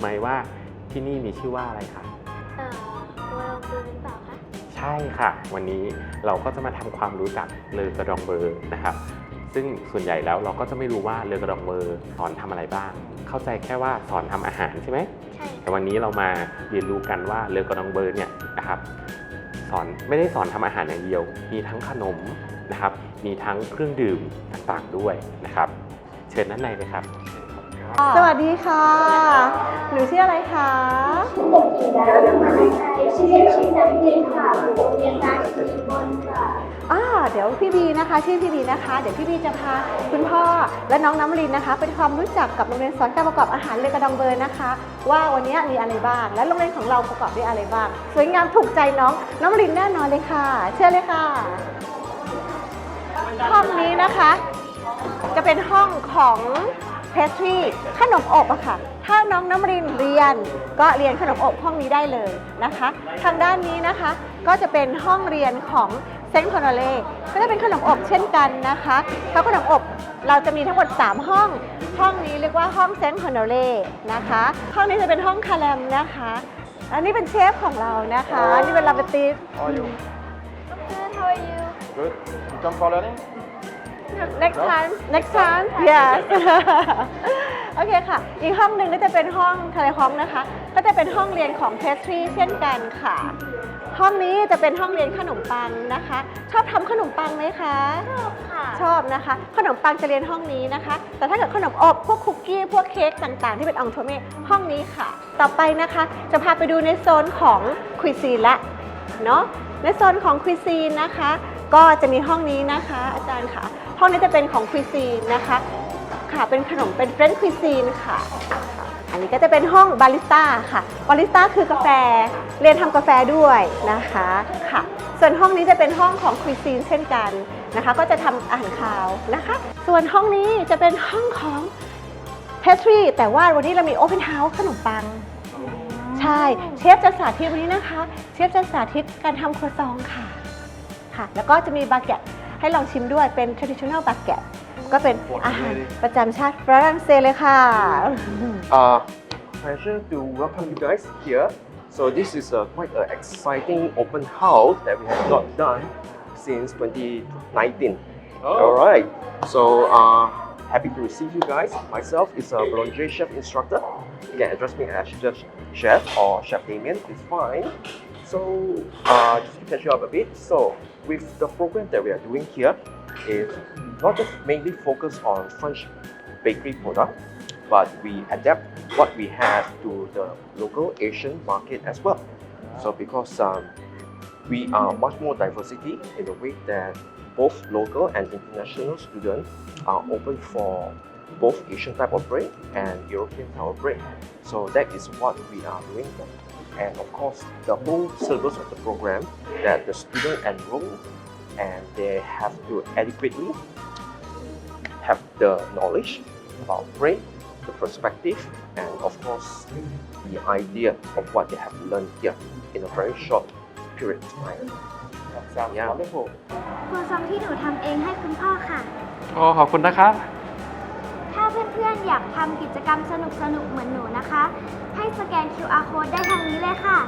ไหมว่าที่นี่มีชื่อว่าอะไรคะ เอ่อตัวลองดูหรือเปล่าคะ ใช่ค่ะ วันนี้เราก็จะมาทำความรู้จักเลอกระดองเบอร์นะครับ ซึ่งส่วนใหญ่แล้วเราก็จะไม่รู้ว่าเลอกระดองเบอร์สอนทำอะไรบ้าง เข้าใจแค่ว่าสอนทำอาหารใช่ไหม ใช่แต่วันนี้เรามาเรียนรู้กันว่าเลอกระดองเบอร์เนี่ยนะครับสอนไม่ได้สอนทำอาหารอย่างเดียว มีทั้งขนมนะครับ มีทั้งเครื่องดื่มต่างๆด้วยนะครับ เชิญด้านในเลยครับ สวัสดีค่ะ หนูชื่ออะไรคะชื่อชื่อน้ำเย็นค่ะโรงเรียนราชบุรีบนค่ะอ่าเดี๋ยวพี่บีนะคะ ชื่อพี่บีนะคะ เดี๋ยวพี่บีจะพาคุณพ่อและน้องน้ำลินนะคะไปทำความรู้จักกับโรงเรียนสอนการประกอบอาหารเลอกระดองเบอร์นะคะ ว่าวันนี้มีอะไรบ้าง และโรงเรียนของเราประกอบด้วยอะไรบ้าง สวยงามถูกใจน้องน้ำลินแน่นอนเลยค่ะ เชิญเลยค่ะ ห้องนี้นะคะ จะเป็นห้องของ เพสทรีขนมอบอะค่ะ ถ้าน้องน้ำรินเรียนก็เรียนขนมอบห้องนี้ได้เลยนะคะ ทางด้านนี้นะคะก็จะเป็นห้องเรียนของเซนต์คอนเล่ก็จะเป็นขนมอบเช่นกันนะคะถ้าขนมอบเราจะมีทั้งหมด 3 ห้อง ห้องนี้เรียกว่าห้องเซนต์คอนเล่นะคะ ห้องนี้จะเป็นห้องคาแรมนะคะ อันนี้เป็นเชฟของเรานะคะอันนี่เป็นลาเบติส How are you? Good how are you Good. You come for learning? Next time next time yes โอเคค่ะ อีกห้องหนึ่งก็จะเป็นห้องคาเลห้องนะคะ ก็จะเป็นห้องเรียนของ pastry เช่นกันค่ะ ห้องนี้จะเป็นห้องเรียนขนมปังนะคะ ชอบทำขนมปังไหมคะ ชอบค่ะ ชอบนะคะ ขนมปังจะเรียนห้องนี้นะคะ แต่ถ้าเกิดขนมอบพวกคุกกี้ พวกเค้กต่างๆ ที่เป็นองโทเม่ห้องนี้ค่ะ ต่อไปนะคะ จะพาไปดูในโซนของคุยซีนละเนาะ ในโซนของคุยซีนนะคะ ก็จะมีห้องนี้นะคะ อาจารย์ค่ะ ห้องนี้จะเป็นของคุยซีนนะคะ ค่ะ เป็นขนมเป็นเฟรนช์คุยซีนค่ะ อันนี้ก็จะเป็นห้องบาริสต้าค่ะ บาริสต้าคือกาแฟ เรียนทำกาแฟด้วยนะคะ ค่ะ ส่วนห้องนี้จะเป็นห้องของคุยซีนเช่นกันนะคะ ก็จะทำอาหารคาวนะคะ ส่วนห้องนี้จะเป็นห้องของเพสทรีแต่ว่าวันนี้เรามีโอเพนเฮาส์ขนมปังใช่ เชฟจะสาธิตวันนี้นะคะ เชฟจะสาธิตการทำครัวซองค่ะ ค่ะ แล้วก็จะมีบาเกต ให้ลองชิมด้วยเป็น traditional baguette ก็เป็นอาหารประจำชาติฝรั่งเศสเลยค่ะ Uh, pleasure to welcome you guys here. So this is a quite an exciting open house that we have not done since 2019. All right. So uh, happy to receive you guys. Myself is a volunteer chef instructor. You can address me as just chef or chef Damien. It's fine. So uh, just to catch you up a bit. So with the program that we are doing here, is not just mainly focused on French bakery product, but we adapt what we have to the local Asian market as well. So because um, we are much more diversity in the way that both local and international students are open for both Asian type of bread and European type of bread. So that is what we are doing And of course, the whole syllabus of the program that the student enroll and they have to adequately have the knowledge about bread, the perspective, and of course the idea of what they have learned here in a very short period of time. Sounds Yeah. wonderful ครัวซองที่หนูทำเองให้คุณพ่อค่ะ โอ้ขอบคุณนะครับ ถ้าเ พื่อนๆ อยากทำกิจกรรมสนุกๆ เหมือนหนูนะคะ ให้สแกน QR code ได้ทางนี้เลยค่ะ